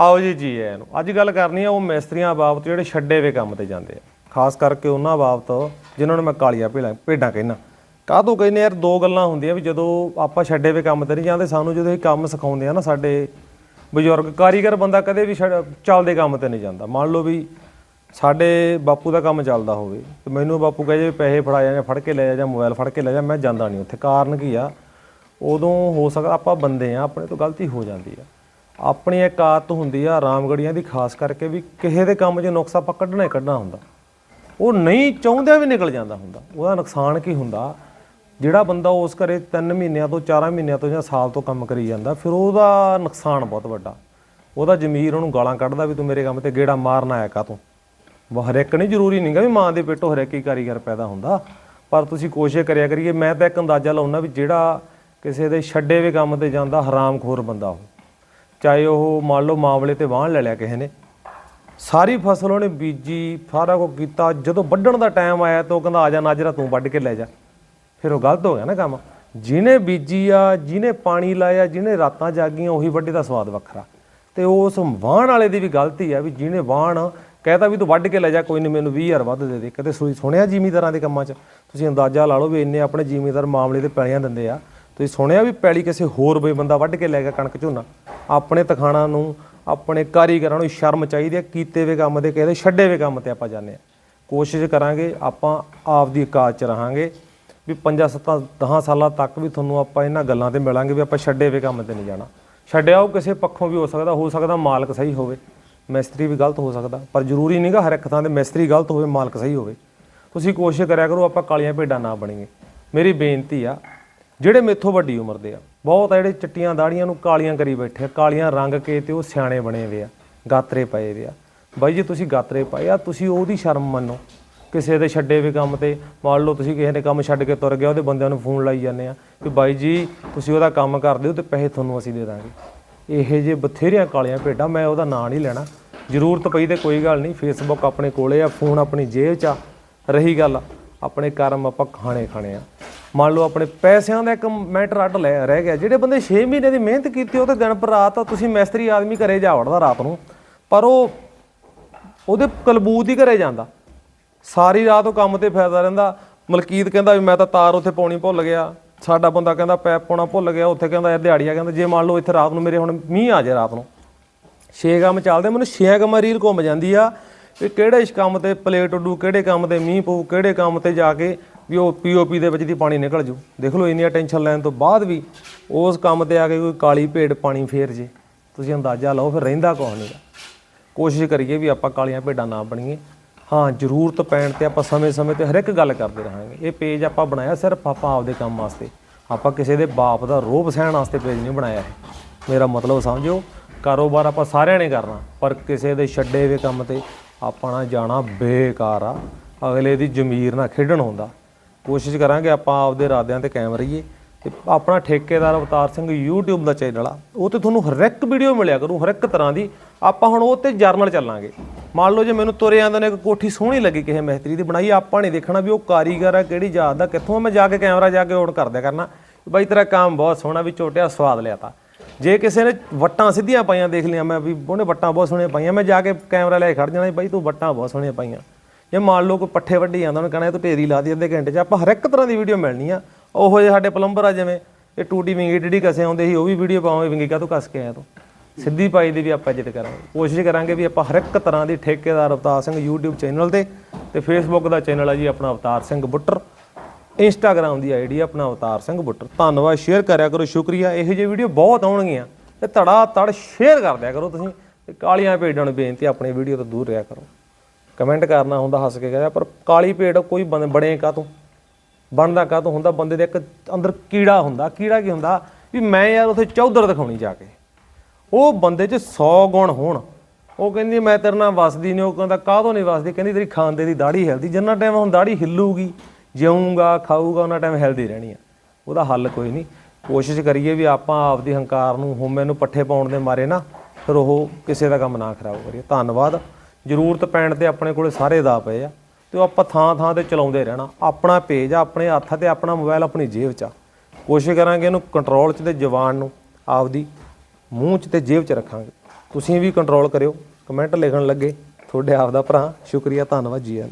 ਆਓ ਜੀ ਜੀ ਆਇਆਂ ਨੂੰ। ਅੱਜ ਗੱਲ ਕਰਨੀ ਆ ਉਹ ਮਿਸਤਰੀਆਂ ਬਾਬਤ ਜਿਹੜੇ ਛੱਡੇ ਵੇ ਕੰਮ ਤੇ ਜਾਂਦੇ ਆ। ਖਾਸ ਕਰਕੇ ਉਹਨਾਂ ਬਾਬਤ ਜਿਨ੍ਹਾਂ ਨੂੰ ਮੈਂ ਕਾਲੀਆਂ ਭੇਡਾਂ ਭੇਡਾਂ ਕਹਿੰਦਾ। ਕਾਹਤੋਂ ਕਹਿੰਦੇ ਯਾਰ ਦੋ ਗੱਲਾਂ ਹੁੰਦੀਆਂ ਵੀ ਜਦੋਂ ਆਪਾਂ ਛੱਡੇ ਵੇ ਕੰਮ ਤੇ ਨਹੀਂ ਜਾਂਦੇ, ਸਾਨੂੰ ਜਦੋਂ ਇਹ ਕੰਮ ਸਿਖਾਉਂਦੇ ਆ ਨਾ ਸਾਡੇ ਬਜ਼ੁਰਗ, ਕਾਰੀਗਰ ਬੰਦਾ ਕਦੇ ਵੀ ਛੱਡ- ਚੱਲਦੇ ਕੰਮ ਤੇ ਨਹੀਂ ਜਾਂਦਾ। ਮੰਨ ਲਓ ਵੀ ਸਾਡੇ ਬਾਪੂ ਦਾ ਕੰਮ ਚੱਲਦਾ ਹੋਵੇ, ਤੇ ਮੈਨੂੰ ਬਾਪੂ ਕਹੇ ਜੇ ਪੈਸੇ ਫੜਾ ਜਾ ਜਾਂ ਫੜ ਕੇ ਲੈ ਜਾ ਜਾਂ ਮੋਬਾਈਲ ਫੜ ਕੇ ਲੈ ਜਾ, ਮੈਂ ਜਾਂਦਾ ਨਹੀਂ। ਉੱਥੇ ਕਾਰਨ ਕੀ ਆ? ਉਦੋਂ ਹੋ ਸਕਦਾ ਆਪਾਂ ਬੰਦੇ ਆ, ਆਪਣੇ ਤੋਂ ਗਲਤੀ ਹੋ ਜਾਂਦੀ ਆ। ਆਪਣੀ ਇੱਕ ਆਦਤ ਹੁੰਦੀ ਆ ਰਾਮਗੜੀਆਂ ਦੀ, ਖਾਸ ਕਰਕੇ ਵੀ ਕਿਸੇ ਦੇ ਕੰਮ 'ਚ ਨੁਕਸ ਆਪਾਂ ਕੱਢਣਾ ਹੀ ਕੱਢਣਾ ਹੁੰਦਾ। ਉਹ ਨਹੀਂ ਚਾਹੁੰਦਿਆਂ ਵੀ ਨਿਕਲ ਜਾਂਦਾ ਹੁੰਦਾ। ਉਹਦਾ ਨੁਕਸਾਨ ਕੀ ਹੁੰਦਾ? ਜਿਹੜਾ ਬੰਦਾ ਉਸ ਘਰੇ 3 ਮਹੀਨਿਆਂ ਤੋਂ 4 ਮਹੀਨਿਆਂ ਤੋਂ ਜਾਂ ਸਾਲ ਤੋਂ ਕੰਮ ਕਰੀ ਜਾਂਦਾ, ਫਿਰ ਉਹਦਾ ਨੁਕਸਾਨ ਬਹੁਤ ਵੱਡਾ। ਉਹਦਾ ਜ਼ਮੀਰ ਉਹਨੂੰ ਗਾਲਾਂ ਕੱਢਦਾ ਵੀ ਤੂੰ ਮੇਰੇ ਕੰਮ ਤੇ ਗੇੜਾ ਮਾਰਨ ਆਇਆ ਕਾ ਤੂੰ। ਹਰੇਕ ਨਹੀਂ ਜ਼ਰੂਰੀ ਨਹੀਂਗਾ ਵੀ ਮਾਂ ਦੇ ਪੇਟੋਂ ਹਰੇਕ ਹੀ ਕਾਰੀਗਰ ਪੈਦਾ ਹੁੰਦਾ। ਪਰ ਤੁਸੀਂ ਕੋਸ਼ਿਸ਼ ਕਰਿਆ ਕਰੀਏ, ਮੈਂ ਤਾਂ ਇੱਕ ਅੰਦਾਜ਼ਾ ਲਾਉਣਾ ਵੀ ਜਿਹੜਾ ਕਿਸੇ ਦੇ ਛੱਡੇ ਵੇ ਕੰਮ ਤੇ ਜਾਂਦਾ, ਹਰਾਮਖੋਰ ਬੰਦਾ ਉਹ। ਚਾਹੇ ਉਹ ਮੰਨ ਲਓ ਮਾਮਲੇ ਤੇ ਵਾਹਣ ਲੈ ਲਿਆ ਕਿਸੇ ਨੇ, ਸਾਰੀ ਫਸਲ ਉਹਨੇ ਬੀਜੀ, ਸਾਰਾ ਕੁਝ ਕੀਤਾ, ਜਦੋਂ ਵੱਢਣ ਦਾ ਟਾਈਮ ਆਇਆ ਤਾਂ ਉਹ ਕਹਿੰਦਾ, ਆ ਜਾ ਨਾਜਰਾ, ਤੂੰ ਵੱਢ ਕੇ ਲੈ ਜਾ। ਫਿਰ ਉਹ ਗਲਤ ਹੋ ਗਿਆ ਨਾ ਕੰਮ। ਜਿਹਨੇ ਬੀਜੀ ਆ, ਜਿਹਨੇ ਪਾਣੀ ਲਾਇਆ, ਜਿਹਨੇ ਰਾਤਾਂ ਜਾਗੀਆਂ, ਉਹੀ ਵੱਢੇ ਦਾ ਸਵਾਦ ਵੱਖਰਾ। ਤੇ ਉਸ ਵਾਹਣ ਵਾਲੇ ਦੀ ਵੀ ਗਲਤੀ ਆ ਵੀ ਜਿਹਨੇ ਵਾਹਣ ਕਹਿਤਾ ਵੀ ਤੂੰ ਵੱਢ ਕੇ ਲੈ ਜਾ, ਕੋਈ ਨਹੀਂ ਮੈਨੂੰ 20000 ਵੱਧ ਦੇ ਦੇ। ਕਦੇ ਸੁਣੀ ਸੁਣਿਆ ਜ਼ਿਮੀਦਾਰਾਂ ਦੇ ਕੰਮਾਂ 'ਚ? ਤੁਸੀਂ ਅੰਦਾਜ਼ਾ ਲਾ ਲਓ ਵੀ ਇੰਨੇ ਆਪਣੇ ਜ਼ਿਮੀਦਾਰ ਮਾਮਲੇ ਤੇ ਪੈਲੀਆਂ ਦਿੰਦੇ ਆ। ਤੁਸੀਂ ਸੁਣਿਆ ਵੀ ਪੈਲੀ ਕਿਸੇ ਹੋਰ ਬਈ ਬੰਦਾ ਵੱਢ ਕੇ ਲੈ ਗਿਆ ਕਣਕ ਝੋਨਾ? ਆਪਣੇ ਤਖਾਣਾ ਨੂੰ, ਆਪਣੇ ਕਾਰੀਗਰਾਂ ਨੂੰ ਸ਼ਰਮ ਚਾਹੀਦੀ ਹੈ, ਕੀਤੇ ਵੇ ਕੰਮ ਤੇ ਕਿਸੇ ਛੱਡੇ ਵੇ ਕੰਮ ਤੇ ਆਪਾਂ ਜਾਂਦੇ ਆ ਕੋਸ਼ਿਸ਼ ਕਰਾਂਗੇ, ਆਪਾਂ ਆਪਦੀ ਔਕਾਤ 'ਚ ਰਹਾਂਗੇ, ਵੀ 5 7 10 ਸਾਲਾਂ ਤੱਕ ਵੀ ਤੁਹਾਨੂੰ ਆਪਾਂ ਇਹਨਾਂ ਗੱਲਾਂ ਤੇ ਮਿਲਾਂਗੇ ਵੀ ਆਪਾਂ ਛੱਡੇ ਵੇ ਕੰਮ ਤੇ ਨਹੀਂ ਜਾਣਾ। ਛੱਡਿਆ ਉਹ ਕਿਸੇ ਪੱਖੋਂ ਵੀ ਹੋ ਸਕਦਾ ਹੋ ਸਕਦਾ ਮਾਲਕ ਸਹੀ ਹੋਵੇ। ਮਿਸਤਰੀ ਵੀ ਗਲਤ ਹੋ ਸਕਦਾ, ਪਰ ਜ਼ਰੂਰੀ ਨਹੀਂਗਾ ਹਰ ਇੱਕ ਥਾਂ ਤੇ ਮਿਸਤਰੀ ਗਲਤ ਹੋਵੇ, ਮਾਲਕ ਸਹੀ ਹੋਵੇ। ਤੁਸੀਂ ਕੋਸ਼ਿਸ਼ ਕਰਿਆ ਕਰੋ ਆਪਾਂ ਕਾਲੀਆਂ ਭੇਡਾਂ ਨਾ ਬਣੀਏ। ਮੇਰੀ ਬੇਨਤੀ ਆ ਜਿਹੜੇ ਮੇਥੋਂ ਵੱਡੀ ਉਮਰ ਦੇ ਆ। ਬਹੁਤ ਆ ਜਿਹੜੇ ਚਿੱਟੀਆਂ ਦਾੜੀਆਂ ਨੂੰ ਕਾਲੀਆਂ ਕਰੀ ਬੈਠੇ ਆ, ਕਾਲੀਆਂ ਰੰਗ ਕੇ ਤੇ ਉਹ ਸਿਆਣੇ ਬਣੇ ਵੇ ਆ, ਗਾਤਰੇ ਪਏ ਵੇ ਆ। ਬਾਈ ਜੀ, ਤੁਸੀਂ ਗਾਤਰੇ ਪਾਏ ਆ, ਤੁਸੀਂ ਉਹਦੀ ਸ਼ਰਮ ਮੰਨੋ। ਕਿਸੇ ਦੇ ਛੱਡੇ ਵੀ ਕੰਮ ਤੇ, ਮੰਨ ਲਓ ਤੁਸੀਂ ਕਿਸੇ ਨੇ ਕੰਮ ਛੱਡ ਕੇ ਤੁਰ ਗਿਆ, ਉਹਦੇ ਬੰਦਿਆਂ ਨੂੰ ਫੋਨ ਲਾਈ ਜਾਂਦੇ ਆ ਕਿ ਬਾਈ ਜੀ, ਤੁਸੀਂ ਉਹਦਾ ਕੰਮ ਕਰ ਦਿਓ ਤੇ ਪੈਸੇ ਤੁਹਾਨੂੰ ਅਸੀਂ ਦੇ ਦਾਂਗੇ। ਇਹੋ ਜਿਹੇ ਬਥੇਰੀਆਂ ਕਾਲੀਆਂ ਭੇਡਾਂ, ਮੈਂ ਉਹਦਾ ਨਾਂ ਨਹੀਂ ਲੈਣਾ। ਜ਼ਰੂਰਤ ਪਈ ਤੇ ਕੋਈ ਗੱਲ ਨਹੀਂ ਫੇਸਬੁੱਕ ਆਪਣੇ ਕੋਲੇ ਆ, ਫੋਨ ਆਪਣੀ ਜੇਬ 'ਚ ਆ। ਰਹੀ ਗੱਲ ਆਪਣੇ ਕਰਮ ਆਪਾਂ ਖਾਣੇ ਖਾਣੇ ਆ। ਮੰਨ ਲਓ ਆਪਣੇ ਪੈਸਿਆਂ ਦਾ ਇੱਕ ਮੈਟਰ ਅੱਡ ਲੈ ਰਹਿ ਗਿਆ, ਜਿਹੜੇ ਬੰਦੇ 6 ਮਹੀਨੇ ਦੀ ਮਿਹਨਤ ਕੀਤੀ, ਉਹ ਤੇ ਦਿਨ ਪਰ ਰਾਤ ਤੁਸੀਂ ਮਿਸਤਰੀ ਆਦਮੀ ਘਰੇ ਜਾ ਵੜਦਾ ਰਾਤ ਨੂੰ, ਪਰ ਉਹ, ਉਹਦੇ ਕਲਬੂਤ ਹੀ ਘਰੇ ਜਾਂਦਾ। ਸਾਰੀ ਰਾਤ ਉਹ ਕੰਮ ਤੇ ਫਾਇਦਾ ਰਹਿੰਦਾ। ਮਲਕੀਤ ਕਹਿੰਦਾ ਵੀ ਮੈਂ ਤਾਂ ਤਾਰ ਉੱਥੇ ਪਾਉਣੀ ਭੁੱਲ ਗਿਆ। ਸਾਡਾ ਬੰਦਾ ਕਹਿੰਦਾ ਪੈਪ ਪਾਉਣਾ ਭੁੱਲ ਗਿਆ, ਉੱਥੇ ਕਹਿੰਦਾ ਯਾਰ ਦਿਹਾੜੀਆ ਕਹਿੰਦਾ, ਜੇ ਮੰਨ ਲਓ ਇੱਥੇ ਰਾਤ ਨੂੰ ਮੇਰੇ ਹੁਣ ਮੀਂਹ ਆ ਜਾਏ ਰਾਤ ਨੂੰ। ਛੇ ਕੰਮ ਚੱਲਦੇ, ਮੈਨੂੰ ਛੇ ਕੰਮ ਰੀਲ ਘੁੰਮ ਜਾਂਦੀ ਆ। ਵੀ ਕਿਹੜੇ ਇਸ ਕੰਮ ਤੇ ਪਲੇਟ ਉੱਡੂ, ਕਿਹੜੇ ਕੰਮ ਤੇ ਮੀਂਹ ਪਊ, ਕਿਹੜੇ ਕੰਮ ਤੇ ਜਾ ਕੇ ਵੀ ਉਹ ਪੀਓਪੀ ਦੇ ਵਿੱਚ ਦੀ ਪਾਣੀ ਨਿਕਲ ਜੂ। ਦੇਖ ਲਓ ਇੰਨੀ ਟੈਨਸ਼ਨ ਲੈਣ ਤੋਂ ਬਾਅਦ ਵੀ ਉਸ ਕੰਮ ਤੇ ਆ ਕੇ ਕੋਈ ਕਾਲੀ ਭੇਡ ਪਾਣੀ ਫੇਰ ਜੇ। ਤੁਸੀਂ ਅੰਦਾਜ਼ਾ ਲਾਓ, ਫਿਰ ਰਹਿੰਦਾ ਕੌਣ ਨਹੀਂਗਾ ਕੋਸ਼ਿਸ਼ ਕਰੀਏ ਵੀ ਆਪਾਂ ਕਾਲੀਆਂ ਭੇਡਾਂ ਨਾ ਬਣੀਏ। ਹਾਂ, ਜ਼ਰੂਰਤ ਪੈਣ ਤੇ ਆਪਾਂ ਸਮੇਂ-ਸਮੇਂ ਤੇ ਹਰ ਇੱਕ ਗੱਲ ਕਰਦੇ ਰਹਾਂਗੇ। ਇਹ ਪੇਜ ਆਪਾਂ ਬਣਾਇਆ ਸਿਰਫ ਆਪਾਂ ਆਪਦੇ ਕੰਮ ਵਾਸਤੇ। ਆਪਾਂ ਕਿਸੇ ਦੇ ਬਾਪ ਦਾ ਰੋਹ ਸਹਿਣ ਵਾਸਤੇ ਪੇਜ ਨਹੀਂ ਬਣਾਇਆ ਇਹ। ਮੇਰਾ ਮਤਲਬ ਸਮਝੋ, ਕਾਰੋਬਾਰ ਆਪਾਂ ਸਾਰਿਆਂ ਨੇ ਕਰਨਾ, ਪਰ ਕਿਸੇ ਦੇ ਛੱਡੇ ਹੋਏ ਕੰਮ ਤੇ ਆਪਣਾ ਜਾਣਾ ਬੇਕਾਰ ਆ। ਅਗਲੇ ਦੀ ਜ਼ਮੀਰ ਨਾਲ ਖੇਡਣ ਹੁੰਦਾ। ਕੋਸ਼ਿਸ਼ ਕਰਾਂਗੇ ਆਪਾਂ ਆਪਦੇ ਇਰਾਦਿਆਂ ਤੇ ਕਾਇਮ ਰਹੀਏ। ਤੇ ਆਪਣਾ ਠੇਕੇਦਾਰ ਅਵਤਾਰ ਸਿੰਘ YouTube ਦਾ ਚੈਨਲ ਆ। ਉਹ ਤੇ ਤੁਹਾਨੂੰ ਹਰ ਇੱਕ ਵੀਡੀਓ ਮਿਲਿਆ ਕਰੂ, ਹਰ ਇੱਕ ਤਰ੍ਹਾਂ ਦੀ। ਆਪਾਂ ਹੁਣ ਉਹ ਤੇ ਜਰਨਲ ਚੱਲਾਂਗੇ। ਮੰਨ ਲਓ ਜੇ ਮੈਨੂੰ ਤੁਰੇ ਆਂਦੇ ਨੇ ਇੱਕ ਕੋਠੀ ਸੋਹਣੀ ਲੱਗੀ ਕਿਸੇ ਮਿਸਤਰੀ ਦੀ ਬਣਾਈ, ਆਪਾਂ ਨਹੀਂ ਦੇਖਣਾ ਵੀ ਉਹ ਕਾਰੀਗਰ ਆ, ਕਿਹੜੀ ਜਾਤ ਦਾ, ਕਿੱਥੋਂ ਮੈਂ ਜਾ ਕੇ ਕੈਮਰਾ ਜਾ ਕੇ ਔਨ ਕਰ ਦਿਆ ਕਰਨਾ। ਬਾਈ ਤੇਰਾ ਕੰਮ ਬਹੁਤ ਸੋਹਣਾ, ਵੀ ਝੋਟਿਆ ਸਵਾਦ ਲਿਆ ਤਾ। ਜੇ ਕਿਸੇ ਨੇ ਵੱਟਾਂ ਸਿੱਧੀਆਂ ਪਾਈਆਂ, ਦੇਖ ਲਿਆ ਮੈਂ ਵੀ ਉਹਨੇ ਵੱਟਾਂ ਬਹੁਤ ਸੋਹਣੀਆਂ ਪਾਈਆਂ। ਮੈਂ ਜਾ ਕੇ ਕੈਮਰਾ ਲੈ ਕੇ ਖੜ ਜਾਣਾ ਬਾਈ ਤੂੰ ਵੱਟਾਂ ਬਹੁਤ ਸੋਹਣੀਆਂ ਪਾਈਆਂ। ਜੇ ਮੰਨ ਲਓ ਕੋਈ ਪੱਠੇ ਵੱਢੀ ਜਾਂਦਾ, ਉਹਨੇ ਕਹਣਾ ਤੂੰ ਢੇਰੀ ਲਾ ਦੀ ਅੱਧੇ ਘੰਟੇ 'ਚ, ਆਪਾਂ ਹਰ ਇੱਕ ਤਰ੍ਹਾਂ ਦੀ ਵੀਡੀਓ ਮਿਲਣੀ ਆ। ਉਹੋ ਜਿਹੇ ਸਾਡੇ ਪਲੰਬਰ ਆ ਜਿਵੇਂ, ਇਹ ਟੂਟੀ ਵਿੰਗੀ ਟਿੱਡੀ ਕਸੇ ਆਉਂਦੇ ਸੀ, ਉਹ ਵੀ ਵੀਡੀਓ ਪਾਵਾਂਗੇ, ਵਿੰਗੀ ਕਾ ਤੂੰ ਕੱਸ ਕੇ ਆਇਆ ਤੂੰ। ਸਿੱਧੀ ਪਾਈ ਦੀ ਵੀ ਆਪਾਂ ਇੱਜ਼ਤ ਕਰਾਂਗੇ। ਕੋਸ਼ਿਸ਼ ਕਰਾਂਗੇ ਵੀ ਆਪਾਂ ਹਰ ਇੱਕ ਤਰ੍ਹਾਂ ਦੀ ਠੇਕੇਦਾਰ ਅਵਤਾਰ ਸਿੰਘ YouTube ਚੈਨਲ ਤੇ ਤੇ Facebook ਦਾ ਚੈਨਲ ਆ ਜੀ, ਆਪਣਾ ਅਵਤਾਰ ਸਿੰਘ ਬੁੱਟਰ। ਇੰਸਟਾਗ੍ਰam ਦੀ ਆਈਡੀ ਆਪਣਾ ਅਵਤਾਰ ਸਿੰਘ ਬੁੱਟਰ। ਧੰਨਵਾਦ ਸ਼ੇਅਰ ਕਰਿਆ ਕਰੋ, ਸ਼ੁਕਰੀਆ। ਇਹੋ ਜਿਹੇ ਵੀਡੀਓ ਬਹੁਤ ਆਉਣਗੀਆਂ। ਤੇ ਧੜਾ ਧੜ ਸ਼ੇਅਰ ਕਰ ਦਿਆ ਕਰੋ ਤੁਸੀਂ। ਤੇ ਕਾਲੀਆਂ ਭੇਡਾਂ ਨੂੰ ਬੇਨਤੀ, ਆਪਣੇ ਵੀਡੀਓ ਤੋਂ ਦੂਰ ਰਿਹਾ ਕਰੋ। ਕਮੈਂਟ ਕਰਨਾ ਹੁੰਦਾ, ਹੱਸ ਕੇ ਕਹਿੰਦਾ ਪਰ ਕਾਲੀ ਭੇਡ ਕੋਈ ਬੰਦੇ ਬਣੇ ਕਾ ਤੂੰ ਬਣਦਾ ਕਾ ਹੁੰਦਾ? ਬੰਦੇ ਦੇ ਇੱਕ ਅੰਦਰ ਕੀੜਾ ਹੁੰਦਾ। ਕੀੜਾ ਕੀ ਹੁੰਦਾ? ਵੀ ਮੈਂ ਯਾਰ ਉਥੇ ਚੌਧਰ ਦਿਖਾਉਣੀ ਜਾ ਕੇ। ਉਹ ਬੰਦੇ 'ਚ 100 ਗੁਣ ਹੋਣ। ਉਹ ਕਹਿੰਦੀ, ਮੈਂ ਤੇਰੇ ਨਾਲ ਵਸਦੀ ਨਹੀਂ ਉਹ ਕਹਿੰਦਾ, ਕਾਹਤੋਂ ਨਹੀਂ ਵਸਦੀ? ਕਹਿੰਦੀ, ਤੇਰੀ ਖਾਂਦੇ ਦੀ ਦਾੜੀ ਹਿਲਦੀ। ਜਿੰਨਾ ਟਾਈਮ ਹੁਣ ਦਾੜੀ ਹਿੱਲੂਗੀ ਜਿਉਂਗਾ ਖਾਊਗਾ, ਉਹਨਾਂ ਟਾਈਮ ਹੈਲਦੀ ਰਹਿਣੀ ਆ। ਉਹਦਾ ਹੱਲ ਕੋਈ ਨਹੀਂ। ਕੋਸ਼ਿਸ਼ ਕਰੀਏ ਵੀ ਆਪਾਂ ਆਪਦੀ ਹੰਕਾਰ ਨੂੰ ਹੋਮੇ ਨੂੰ ਪੱਠੇ ਪਾਉਣ ਦੇ ਮਾਰੇ ਨਾ, ਫਿਰ ਉਹ ਕਿਸੇ ਦਾ ਕੰਮ ਨਾ ਖਰਾਬ ਕਰੀਏ। ਧੰਨਵਾਦ। ਜ਼ਰੂਰਤ ਪੈਣ ਤੇ ਆਪਣੇ ਕੋਲੇ ਸਾਰੇ ਦਾ ਪਏ ਆ। ਤੇ ਉਹ ਆਪਾਂ ਥਾਂ ਥਾਂ ਤੇ ਚਲਾਉਂਦੇ ਰਹਿਣਾ। ਆਪਣਾ ਪੇਜ ਆ, ਆਪਣੇ ਹੱਥ ਤੇ ਆਪਣਾ ਮੋਬਾਈਲ ਆਪਣੀ ਜੇਬ 'ਚ ਆ। ਕੋਸ਼ਿਸ਼ ਕਰਾਂਗੇ ਇਹਨੂੰ ਕੰਟਰੋਲ 'ਚ ਤੇ ਜਵਾਨ ਨੂੰ ਆਪਦੀ ਮੂੰਹ 'ਚ ਤੇ ਜੇਬ 'ਚ ਰੱਖਾਂਗੇ। ਤੁਸੀਂ ਵੀ ਕੰਟਰੋਲ ਕਰਿਓ। ਕਮੈਂਟ ਲਿਖਣ ਲੱਗੇ। ਤੁਹਾਡੇ ਆਪ ਦਾ ਭਰਾ। ਸ਼ੁਕਰੀਆ। ਧੰਨਵਾਦ ਜੀ ਆਇਆਂ